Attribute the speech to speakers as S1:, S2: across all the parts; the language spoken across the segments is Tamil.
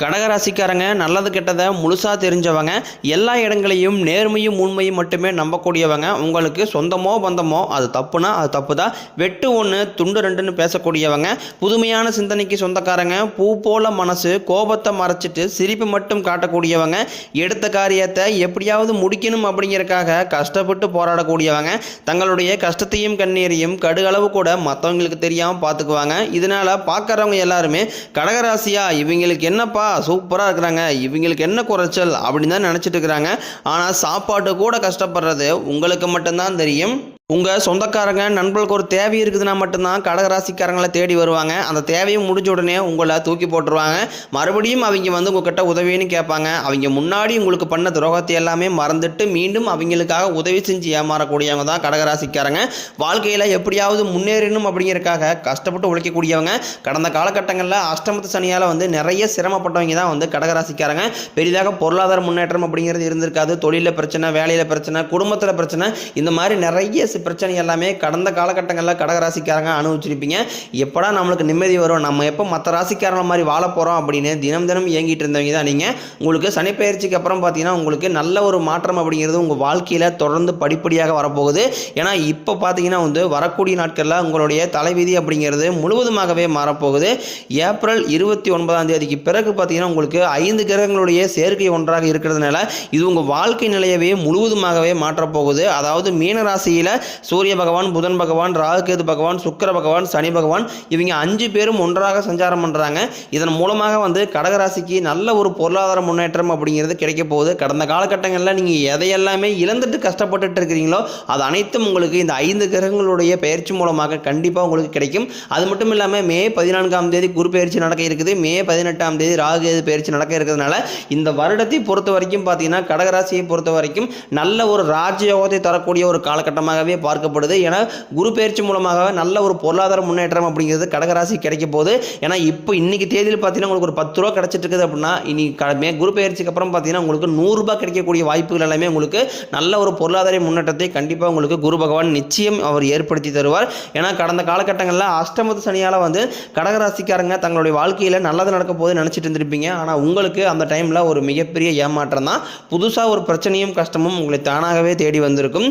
S1: கடகராசிக்காரங்க நல்லது கெட்டதை முழுசாக தெரிஞ்சவங்க எல்லா இடங்களையும் நேர்மையும் உண்மையும் மட்டுமே நம்பக்கூடியவங்க. உங்களுக்கு சொந்தமோ பந்தமோ அது தப்புனா அது தப்பு தான் வெட்டு ஒன்று துண்டு ரெண்டுன்னு பேசக்கூடியவங்க. புதுமையான சிந்தனைக்கு சொந்தக்காரங்க பூ போல மனசு கோபத்தை மறைச்சிட்டு சிரிப்பு மட்டும் காட்டக்கூடியவங்க. எடுத்த காரியத்தை எப்படியாவது முடிக்கணும் அப்படிங்கிறக்காக கஷ்டப்பட்டு போராடக்கூடியவங்க. தங்களுடைய கஷ்டத்தையும் கண்ணீரையும் கடுகளவு கூட மற்றவங்களுக்கு தெரியாமல் பார்த்துக்குவாங்க இதனால் பார்க்குறவங்க எல்லாருமே கடகராசியா இவங்களுக்கு என்னப்பா சூப்பராக இருக்கிறாங்க. இவங்களுக்கு என்ன குறைச்சல் அப்படின்னு தான் நினச்சிட்டு இருக்கிறாங்க. ஆனால் சாப்பாட்டு கூட கஷ்டப்படுறது உங்களுக்கு மட்டும்தான் தெரியும். உங்கள் சொந்தக்காரங்க நண்பர்களுக்கு ஒரு தேவை இருக்குதுன்னா மட்டும்தான் கடகராசிக்காரங்களை தேடி வருவாங்க. அந்த தேவையும் முடிஞ்ச உடனே உங்களை தூக்கி போட்டுருவாங்க. மறுபடியும் அவங்க வந்து உங்ககிட்ட உதவின்னு கேட்பாங்க. அவங்க முன்னாடி உங்களுக்கு பண்ண துரோகத்தை எல்லாமே மறந்துட்டு மீண்டும் அவங்களுக்காக உதவி செஞ்சு ஏமாறக்கூடியவங்க தான் கடகராசிக்காரங்க. வாழ்க்கையில் எப்படியாவது முன்னேறணும் அப்படிங்கிறக்காக கஷ்டப்பட்டு உழைக்கக்கூடியவங்க. கடந்த காலகட்டங்களில் அஷ்டமத்து சனியால் வந்து நிறைய சிரமப்பட்டவங்க தான் வந்து கடகராசிக்காரங்க. பெரிதாக பொருளாதார முன்னேற்றம் அப்படிங்கிறது இருந்திருக்காது. தொழிலில் பிரச்சனை வேலையில் பிரச்சனை குடும்பத்தில் பிரச்சனை இந்த மாதிரி நிறைய சி- பிரச்சனை எல்லாமே கடந்த காலகட்டங்களில் கடகராசிக்காரங்க அனுபவிச்சிருப்பீங்க. எப்படா நம்மளுக்கு நிம்மதி வரும்? நம்ம எப்போ மற்ற ராசிக்காரங்க மாதிரி வாழ போகிறோம் அப்படின்னு தினம் தினம் இயங்கிட்டு இருந்தவங்க தான் நீங்கள் உங்களுக்கு சனிப்பெயர்ச்சிக்கு அப்புறம் பார்த்தீங்கன்னா உங்களுக்கு நல்ல ஒரு மாற்றம் அப்படிங்கிறது உங்கள் வாழ்க்கையில் தொடர்ந்து படிப்படியாக வரப்போகுது. ஏன்னா இப்போ பார்த்தீங்கன்னா வந்து வரக்கூடிய நாட்களில் உங்களுடைய தலைவிதி அப்படிங்கிறது முழுவதுமாகவே மாறப்போகுது. ஏப்ரல் இருபத்தி ஒன்பதாம் தேதிக்கு பிறகு பார்த்தீங்கன்னா உங்களுக்கு ஐந்து கிரகங்களுடைய சேர்க்கை ஒன்றாக இருக்கிறதுனால இது உங்கள் வாழ்க்கை நிலையவே முழுவதுமாகவே மாற்றப்போகுது. அதாவது மீன ராசியில் சூரிய பகவான் புதன் பகவான் ராகுகேது பகவான் சுக்கிர பகவான் சனி பகவான் இவங்க அஞ்சு பேரும் ஒன்றாக சஞ்சாரம் பண்ணுறாங்க இதன் மூலமாக வந்து கடகராசிக்கு நல்ல ஒரு பொருளாதார முன்னேற்றம் அப்படிங்கிறது கிடைக்க போகுது. கடந்த காலகட்டங்களில் நீங்கள் எதையெல்லாமே இழந்துட்டு கஷ்டப்பட்டுட்டு இருக்கிறீங்களோ அது அனைத்தும் உங்களுக்கு இந்த ஐந்து கிரகங்களுடைய பயிற்சி மூலமாக கண்டிப்பாக உங்களுக்கு கிடைக்கும். அது மட்டும் இல்லாமல் மே பதினான்காம் தேதி குரு பயிற்சி நடக்க இருக்குது. மே பதினெட்டாம் தேதி ராகுகேது பயிற்சி நடக்க இருக்கிறதுனால இந்த வருடத்தை பொறுத்த வரைக்கும் பார்த்தீங்கன்னா கடகராசியை பொறுத்த வரைக்கும் நல்ல ஒரு ராஜயோகத்தை தரக்கூடிய ஒரு காலகட்டமாகவே பார்க்கப்படுது. ஏன்னா குரு பயிற்சி மூலமாக நல்ல ஒரு பொருளாதார முன்னேற்றம் அப்படிங்கிறது கடகராசி கிடைக்க போது ஏன்னா இப்போ இன்னைக்கு தேதியில் பார்த்தீங்கன்னா உங்களுக்கு ஒரு பத்து ரூபா கிடைச்சிட்டு இருக்குது அப்படின்னா இனி கடமையாக குரு பயிற்சிக்கு அப்புறம் பார்த்தீங்கன்னா உங்களுக்கு நூறுரூபா கிடைக்கக்கூடிய வாய்ப்புகள் எல்லாமே உங்களுக்கு நல்ல ஒரு பொருளாதார முன்னேற்றத்தை கண்டிப்பாக உங்களுக்கு குரு பகவான் நிச்சயம் அவர் ஏற்படுத்தி தருவார். ஏன்னா கடந்த காலகட்டங்களில் அஷ்டமத்து சனியால் வந்து கடகராசிக்காரங்க தங்களுடைய வாழ்க்கையில் நல்லது நடக்க போது நினச்சிட்டு இருந்திருப்பீங்க. ஆனால் உங்களுக்கு அந்த டைமில் ஒரு மிகப்பெரிய ஏமாற்றம் தான் புதுசாக ஒரு பிரச்சனையும் கஷ்டமும் உங்களை தானாகவே தேடி வந்திருக்கும்.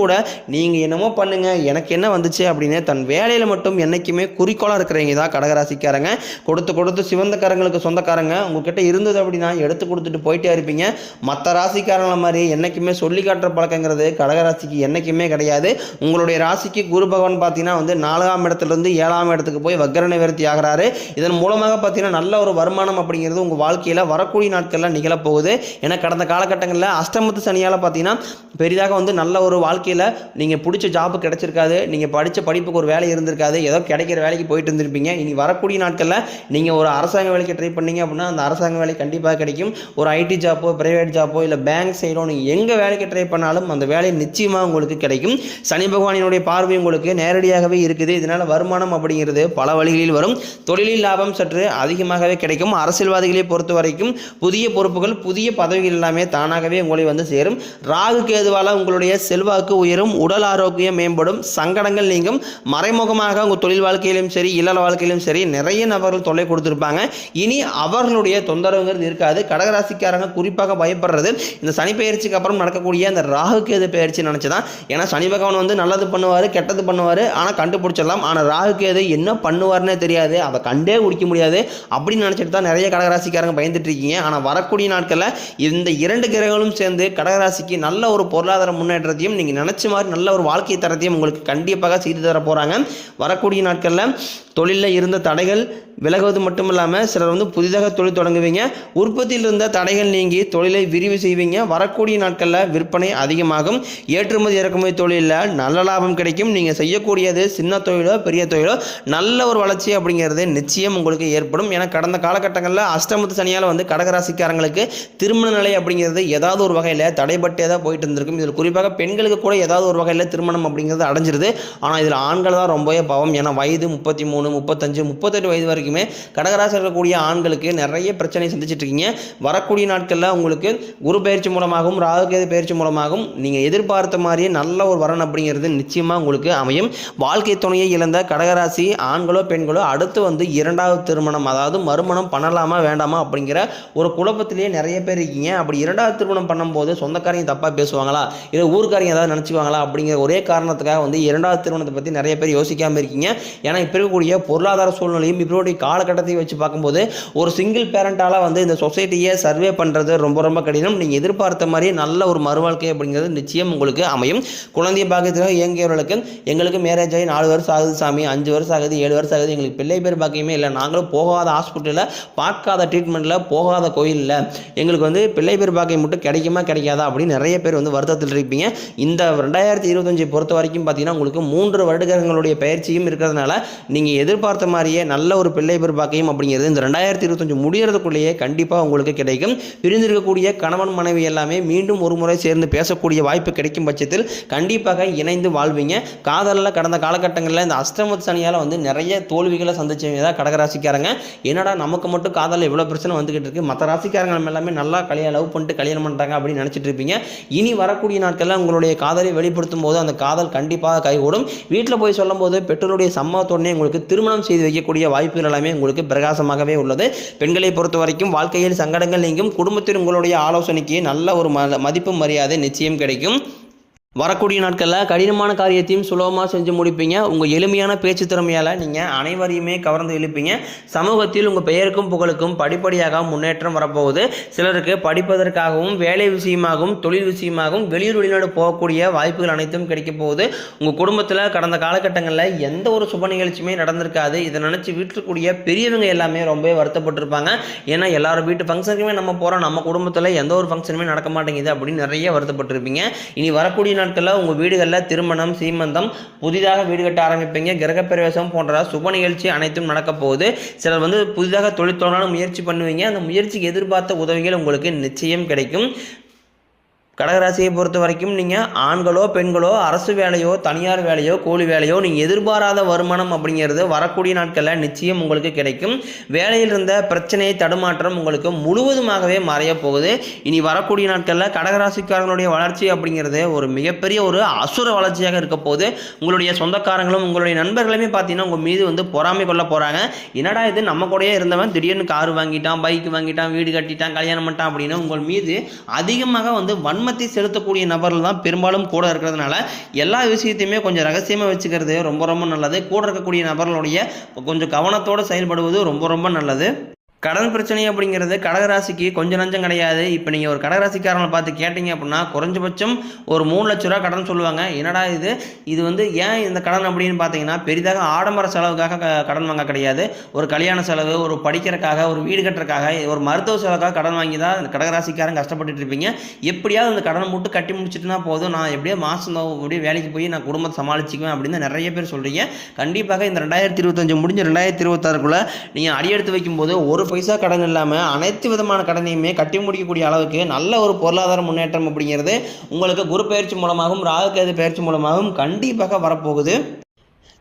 S1: கூட நீங்கள் என்னமோ பண்ணுங்க எனக்கு என்ன வந்துச்சு அப்படின்னு தன் வேலையில் மட்டும் என்றைக்குமே குறிக்கோளாக இருக்கிறவங்க தான் கடகராசிக்காரங்க. கொடுத்து கொடுத்து சிவந்தக்காரங்களுக்கு சொந்தக்காரங்க. உங்ககிட்ட இருந்தது அப்படின்னா எடுத்து கொடுத்துட்டு போயிட்டே இருப்பீங்க. மற்ற ராசிக்காரங்கள மாதிரி என்றைக்குமே சொல்லி காட்டுற பழக்கங்கிறது கடகராசிக்கு என்றைக்குமே கிடையாது. உங்களுடைய ராசிக்கு குரு பகவான் பார்த்தீங்கன்னா வந்து நாலாம் இடத்துலேருந்து ஏழாம் இடத்துக்கு போய் வக்கர நிவர்த்தி ஆகிறாரு. இதன் மூலமாக பார்த்தீங்கன்னா நல்ல ஒரு வருமானம் அப்படிங்கிறது உங்கள் வாழ்க்கையில் வரக்கூடிய நாட்களில் நிகழப்போகுது. ஏன்னா கடந்த காலகட்டங்களில் அஷ்டமத்து சனியால் பார்த்தீங்கன்னா பெரிதாக வந்து நல்ல ஒரு வாழ்க்கை வாழ்க்கையில் நீங்கள் பிடிச்ச ஜாப் கிடைச்சிருக்காது. நீங்கள் படித்த படிப்புக்கு ஒரு வேலை இருந்திருக்காது. ஏதோ கிடைக்கிற வேலைக்கு போயிட்டு இருந்திருப்பீங்க. இனி வரக்கூடிய நாட்களில் நீங்கள் ஒரு அரசாங்க வேலைக்கு ட்ரை பண்ணீங்க அப்படின்னா அந்த அரசாங்க வேலை கண்டிப்பாக கிடைக்கும். ஒரு ஐடி ஜாப்போ பிரைவேட் ஜாப்போ இல்லை பேங்க் சைடோ நீங்கள் எங்கே வேலைக்கு ட்ரை பண்ணாலும் அந்த வேலை நிச்சயமாக உங்களுக்கு கிடைக்கும். சனி பகவானினுடைய பார்வை உங்களுக்கு நேரடியாகவே இருக்குது. இதனால் வருமானம் அப்படிங்கிறது பல வழிகளில் வரும். தொழிலில் லாபம் சற்று அதிகமாகவே கிடைக்கும். அரசியல்வாதிகளை பொறுத்த வரைக்கும் புதிய பொறுப்புகள் புதிய பதவிகள் எல்லாமே தானாகவே உங்களை வந்து சேரும். ராகு கேதுவால் உங்களுடைய செல்வாக்கு உயரும் உடல் ஆரோக்கியம் மேம்படும் சங்கடங்கள் நீங்கும். மறைமுகமாக உங்கள் தொழில் வாழ்க்கையிலும் சரி இல்லற வாழ்க்கையிலும் சரி நிறைய நபர்கள் தொல்லை கொடுத்துருப்பாங்க. இனி அவர்களுடைய தொந்தரவுங்கிறது இருக்காது. கடகராசிக்காரங்க குறிப்பாக பயப்படுறது இந்த சனி பயிற்சிக்கு அப்புறம் நடக்கக்கூடிய அந்த ராகு கேது பயிற்சி நினச்சிதான். ஏன்னா சனி பகவான் வந்து நல்லது பண்ணுவார் கெட்டது பண்ணுவார் ஆனால் கண்டுபிடிச்சிடலாம். ஆனால் ராகு எது என்ன பண்ணுவார்னே தெரியாது. அதை கண்டே குடிக்க முடியாது. அப்படின்னு நினச்சிட்டு தான் நிறைய கடகராசிக்காரங்க பயந்துட்டு இருக்கீங்க ஆனால் வரக்கூடிய நாட்களில் இந்த இரண்டு கிரகங்களும் சேர்ந்து கடகராசிக்கு நல்ல ஒரு பொருளாதார முன்னேற்றத்தையும் நீங்கள் நினச்ச மாதிரி நல்ல ஒரு வாழ்க்கை தரத்தையும் உங்களுக்கு கண்டிப்பாக செய்து தர போகிறாங்க வரக்கூடிய நாட்களில் தொழிலில் இருந்த தடைகள் விலகுவது மட்டும் இல்லாமல் சிலர் வந்து புதிதாக தொழில் தொடங்குவீங்க. உற்பத்தியில் இருந்த தடைகள் நீங்கி தொழிலை விரிவு செய்வீங்க. வரக்கூடிய நாட்களில் விற்பனை அதிகமாகும். ஏற்றுமதி இறக்குமதி தொழிலில் நல்ல லாபம் கிடைக்கும். நீங்கள் செய்யக்கூடியது சின்ன தொழிலோ பெரிய தொழிலோ நல்ல ஒரு வளர்ச்சி அப்படிங்கிறது நிச்சயம் உங்களுக்கு ஏற்படும். ஏன்னா கடந்த காலகட்டங்களில் அஷ்டமத்து சனியால் வந்து கடகராசிக்காரங்களுக்கு திருமண நிலை அப்படிங்கிறது ஏதாவது ஒரு வகையில் தடைபட்டே தான் போயிட்டு இருந்திருக்கும். இதில் குறிப்பாக பெண்களுக்கு கூட ஏதாவது ஒரு வகையில் திருமணம் அப்படிங்கிறது அடைஞ்சிருது. ஆனால் இதில் ஆண்கள் தான் ரொம்பவே பாவம். ஏன்னா வயது முப்பத்தி மூணு முப்பத்தஞ்சு முப்பத்தெட்டு வயது வரைக்குமே கடகராசி இருக்கக்கூடிய ஆண்களுக்கு நிறைய பிரச்சனை சந்திச்சிட்டு இருக்கீங்க. வரக்கூடிய நாட்களில் உங்களுக்கு குரு பயிற்சி மூலமாகவும் ராகுகேது பயிற்சி மூலமாகவும் நீங்கள் எதிர்பார்த்த மாதிரியே நல்ல ஒரு வரன் அப்படிங்கிறது நிச்சயமாக உங்களுக்கு அமையும். வாழ்க்கை துணையை இழந்த கடகராசி ஆண்களோ பெண்களோ அடுத்து வந்து இரண்டாவது திருமணம் அதாவது மறுமணம் பண்ணலாமா வேண்டாமா அப்படிங்கிற ஒரு குழப்பத்திலேயே நிறைய பேர் இருக்கீங்க. அப்படி இரண்டாவது திருமணம் பண்ணும்போது சொந்தக்காரங்க தப்பாக பேசுவாங்களா? இல்லை ஊருக்காரங்க ஏதாவது நினச்சிக்குவாங்களா? அப்படிங்கிற ஒரே காரணத்துக்காக வந்து இரண்டாவது திருமணத்தை பற்றி நிறைய பேர் யோசிக்காமல் இருக்கீங்க. ஏன்னா இப்போ இருக்கக்கூடிய பொருளாதார சூழ்நிலையும் இப்போடைய காலகட்டத்தை வச்சு பார்க்கும்போது ஒரு சிங்கிள் பேரண்டால் வந்து இந்த சொசைட்டியை சர்வே பண்ணுறது ரொம்ப ரொம்ப கடினம். நீங்கள் எதிர்பார்த்த மாதிரி நல்ல ஒரு மறுவாழ்க்கை அப்படிங்கிறது நிச்சயம் உங்களுக்கு அமையும். குழந்தைய பாக்கியத்துக்காக இயங்கியவர்களுக்கு எங்களுக்கு மேரேஜ் ஆகி நாலு வருஷம் ஆகுது சாமி அஞ்சு வருஷம் ஆகுது ஏழு வருஷம் ஆகுது. எங்களுக்கு பிள்ளை பேர் பாக்கியமே இல்லை. நாங்களும் போகாத ஹாஸ்பிட்டலில் பார்க்காத ட்ரீட்மெண்ட்டில் போகாத கோயிலில் எங்களுக்கு வந்து பிள்ளை பேர் பாக்கியம் மட்டும் கிடைக்குமா கிடைக்காதா அப்படின்னு நிறைய பேர் வந்து வருத்தத்தில் இருப்பீங்க. இந்த ரெண்டாயிரத்தி இருபத்தஞ்சை பொறுத்த வரைக்கும் பார்த்தீங்கன்னா உங்களுக்கு மூன்று வருடங்களுடைய பயிற்சியும் இருக்கிறதுனால நீங்கள் எதிர்பார்த்த மாதிரியே நல்ல ஒரு பிள்ளை பெருபாக்கையும் அப்படிங்கிறது இந்த ரெண்டாயிரத்தி இருபத்தஞ்சு முடியறதுக்குள்ளேயே கண்டிப்பாக உங்களுக்கு கிடைக்கும். பிரிந்திருக்கக்கூடிய கணவன் மனைவி எல்லாமே மீண்டும் ஒரு முறை சேர்ந்து பேசக்கூடிய வாய்ப்பு கிடைக்கும் பட்சத்தில் கண்டிப்பாக இணைந்து வாழ்வீங்க. காதலில் கடந்த காலகட்டங்களில் இந்த அஷ்டமத்து சனியால் வந்து நிறைய தோல்விகளை சந்திச்சவங்க தான் கடகராசிக்காரங்க. என்னடா நமக்கு மட்டும் காதலில் இவ்வளோ பிரச்சனை வந்துக்கிட்டு இருக்கு? மற்ற ராசிக்காரங்க நம்ம எல்லாமே நல்லா கல்யாணம் லவ் பண்ணிட்டு கல்யாணம் பண்ணுறாங்க அப்படின்னு நினச்சிட்டு இருப்பீங்க. இனி வரக்கூடிய நாட்களில் உங்களுடைய காதலை வெளிப்படுத்தும் போது அந்த காதல் கண்டிப்பாக கைகூடும். வீட்டில் போய் சொல்லும்போது பெற்றோருடைய சம்மத்தோடனே உங்களுக்கு திருமணம் செய்து வைக்கக்கூடிய வாய்ப்புகள் எல்லாமே உங்களுக்கு பிரகாசமாகவே உள்ளது. பெண்களை பொறுத்த வரைக்கும் வாழ்க்கையில் சங்கடங்கள் நீங்கும். குடும்பத்தில் உங்களுடைய ஆலோசனைக்கு நல்ல ஒரு ம மதிப்பு மரியாதை நிச்சயம் கிடைக்கும். வரக்கூடிய நாட்களில் கடினமான காரியத்தையும் சுலபமாக செஞ்சு முடிப்பீங்க. உங்கள் எளிமையான பேச்சு திறமையால் நீங்கள் அனைவரையுமே கவர்ந்து இழுப்பீங்க சமூகத்தில் உங்கள் பெயருக்கும் புகழுக்கும் படிப்படியாக முன்னேற்றம் வரப்போகுது. சிலருக்கு படிப்பதற்காகவும் வேலை விஷயமாகவும் தொழில் விஷயமாகவும் வெளியூர் வெளிநாடு போகக்கூடிய வாய்ப்புகள் அனைத்தும் கிடைக்க போகுது. உங்கள் குடும்பத்தில் கடந்த காலகட்டங்களில் எந்த ஒரு சுப நிகழ்ச்சியுமே நடந்திருக்காது. இதை நினச்சி வீட்டுக்கூடிய பெரியவங்க எல்லாமே ரொம்பவே வருத்தப்பட்டிருப்பாங்க. ஏன்னா எல்லாரும் வீட்டு ஃபங்க்ஷனுக்குமே நம்ம போகிறோம் நம்ம குடும்பத்தில் எந்த ஒரு ஃபங்க்ஷனுமே நடக்க மாட்டேங்குது அப்படின்னு நிறைய வருத்தப்பட்டிருப்பீங்க. இனி வரக்கூடிய நாட்களில் உங்கள் வீடுகளில் திருமணம் சீமந்தம் புதிதாக வீடு கட்ட ஆரம்பிப்பீங்க. கிரகப்பிரவேசம் போன்ற சுப நிகழ்ச்சி அனைத்தும் நடக்க போகுது. சிலர் வந்து புதிதாக தொழில் தொடரான முயற்சி பண்ணுவீங்க. அந்த முயற்சிக்கு எதிர்பார்த்த உதவிகள் உங்களுக்கு நிச்சயம் கிடைக்கும். கடகராசியை பொறுத்த வரைக்கும் நீங்கள் ஆண்களோ பெண்களோ அரசு வேலையோ தனியார் வேலையோ கூலி வேலையோ நீங்கள் எதிர்பாராத வருமானம் அப்படிங்கிறது வரக்கூடிய நாட்களில் நிச்சயம் உங்களுக்கு கிடைக்கும். வேலையில் இருந்த பிரச்சனை தடுமாற்றம் உங்களுக்கு முழுவதுமாகவே மறைய போகுது. இனி வரக்கூடிய நாட்களில் கடகராசிக்காரங்களுடைய வளர்ச்சி அப்படிங்கிறது ஒரு மிகப்பெரிய ஒரு அசுர வளர்ச்சியாக இருக்க போகுது. உங்களுடைய சொந்தக்காரங்களும் உங்களுடைய நண்பர்களுமே பார்த்தீங்கன்னா உங்கள் மீது வந்து பொறாமை கொள்ள போகிறாங்க என்னடா இது? நம்ம கூடயே இருந்தவன் திடீர்னு கார் வாங்கிட்டான் பைக் வாங்கிட்டான் வீடு கட்டிட்டான் கல்யாணம் பண்ணிட்டான் அப்படின்னு உங்கள் மீது அதிகமாக வந்து வன்மத்தை செலுத்தக்கூடிய நபர்கள் தான் பெரும்பாலும் கூட இருக்கிறதுனால எல்லா விஷயத்தையுமே கொஞ்சம் ரகசியமாக வச்சுக்கிறது ரொம்ப ரொம்ப நல்லது. கூட இருக்கக்கூடிய நபர்களுடைய கொஞ்சம் கவனத்தோடு செயல்படுவது ரொம்ப ரொம்ப நல்லது. கடன் பிரச்சனை அப்படிங்கிறது கடகராசிக்கு கொஞ்சம் நஞ்சம் கிடையாது. இப்போ நீங்கள் ஒரு கடகராசிக்காரங்களை பார்த்து கேட்டிங்க அப்படின்னா குறைஞ்சபட்சம் ஒரு மூணு லட்ச ரூபா கடன் சொல்லுவாங்க. என்னடா இது? இது வந்து ஏன் இந்த கடன் அப்படின்னு பார்த்தீங்கன்னா பெரிதாக ஆடம்பர செலவுக்காக க- கடன் வாங்க கிடையாது. ஒரு கல்யாண செலவு ஒரு படிக்கிறக்காக ஒரு வீடு கட்டுறக்காக ஒரு மருத்துவ செலவுக்காக கடன் வாங்கி தான் இந்த கடகராசிக்காரன் கஷ்டப்பட்டுட்டு இருப்பீங்க. எப்படியாவது அந்த கடனை மட்டும் கட்டி முடிச்சுட்டுனா போதும். நான் எப்படியோ மாதம் அப்படியே வேலைக்கு போய் நான் குடும்பத்தை சமாளிச்சுக்குவேன் அப்படின்னு நிறைய பேர் சொல்கிறீங்க கண்டிப்பாக இந்த ரெண்டாயிரத்தி இருபத்தஞ்சு முடிஞ்ச ரெண்டாயிரத்தி இருபத்தாறுக்குள்ளே நீங்கள் அடியெடுத்து வைக்கும்போது ஒரு பைசா கடன் இல்லாமல் அனைத்து விதமான கடனையுமே கட்டி முடிக்கக்கூடிய அளவுக்கு நல்ல ஒரு பொருளாதார முன்னேற்றம் அப்படிங்கிறது உங்களுக்கு குரு பயிற்சி மூலமாகவும் ராகுகேது பயிற்சி மூலமாகவும் கண்டிப்பாக வரப்போகுது.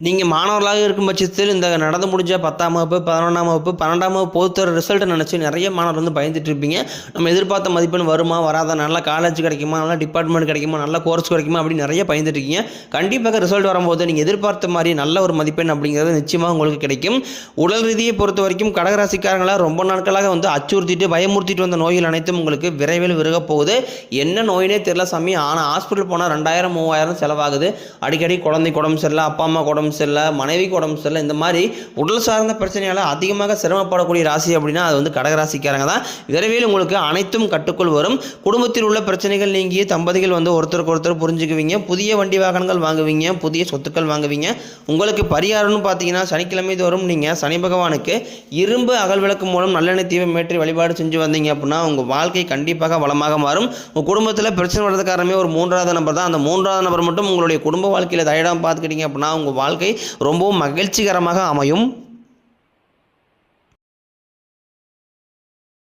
S1: நீங்கள் மாணவர்களாக இருக்கும் பட்சத்தில் இந்த நடந்து முடிஞ்ச பத்தாம் வகுப்பு பதினொன்றாம் வகுப்பு பன்னெண்டாம் வகுப்பு பொறுத்தர ரிசல்ட்டை நினச்சி நிறைய மாணவர் வந்து பயந்துட்டு இருப்பீங்க. நம்ம எதிர்பார்த்த மதிப்பெண் வருமா வராதா நல்ல காலேஜ் கிடைக்குமா நல்ல டிபார்ட்மெண்ட் கிடைக்குமா நல்ல கோர்ஸ் கிடைக்குமா அப்படின்னு நிறைய பயந்துட்டு இருக்கீங்க. கண்டிப்பாக ரிசல்ட் வரும்போது நீங்கள் எதிர்பார்த்த மாதிரி நல்ல ஒரு மதிப்பெண் அப்படிங்கிறது நிச்சயமாக உங்களுக்கு கிடைக்கும். உடல் ரீதியை பொறுத்த வரைக்கும் கடகராசிக்காரங்களாக ரொம்ப நாட்களாக வந்து அச்சுறுத்திட்டு பயமுறுத்திட்டு வந்த நோய்கள் அனைத்தும் உங்களுக்கு விரைவில் விருகப் போகுது. என்ன நோயினே தெரியல சாமி. ஆனால் ஹாஸ்பிட்டல் போனால் ரெண்டாயிரம் மூவாயிரம் செலவாகுது. அடிக்கடி குழந்தை குடம்பு சரியில்லை அப்பா அம்மா குடம்பு உடம்பு சரியில்லை மனைவிக்கு உடம்பு சரியில்லை இந்த மாதிரி உடல் சார்ந்த பிரச்சனையால் அதிகமாக சிரமப்படக்கூடிய ராசி அப்படின்னா அது வந்து கடகராசிக்காரங்க தான். விரைவில் உங்களுக்கு அனைத்தும் கட்டுக்குள் வரும். குடும்பத்தில் உள்ள பிரச்சனைகள் நீங்கி தம்பதிகள் வந்து ஒருத்தருக்கு ஒருத்தர் புரிஞ்சுக்குவீங்க. புதிய வண்டி வாகனங்கள் வாங்குவீங்க புதிய சொத்துக்கள் வாங்குவீங்க. உங்களுக்கு பரிகாரம்னு பார்த்தீங்கன்னா சனிக்கிழமை தோறும் நீங்கள் சனி பகவானுக்கு இரும்பு அகல் விளக்கு மூலம் நல்லெண்ணெய் தீபம் ஏற்றி வழிபாடு செஞ்சு வந்தீங்க அப்படின்னா உங்கள் வாழ்க்கை கண்டிப்பாக வளமாக மாறும். உங்கள் குடும்பத்தில் பிரச்சனை வர்றது காரணமே ஒரு மூன்றாவது நபர் தான். அந்த மூன்றாவது நபர் மட்டும் உங்களுடைய குடும்ப வாழ்க்கையில் தயடாமல் பார்த்துக்கிட்டீங்க அப்படின்னா உங்கள் வாழ்க்கை வாழ்க்கை ரொம்பவும் மகிழ்ச்சிகரமாக அமையும்.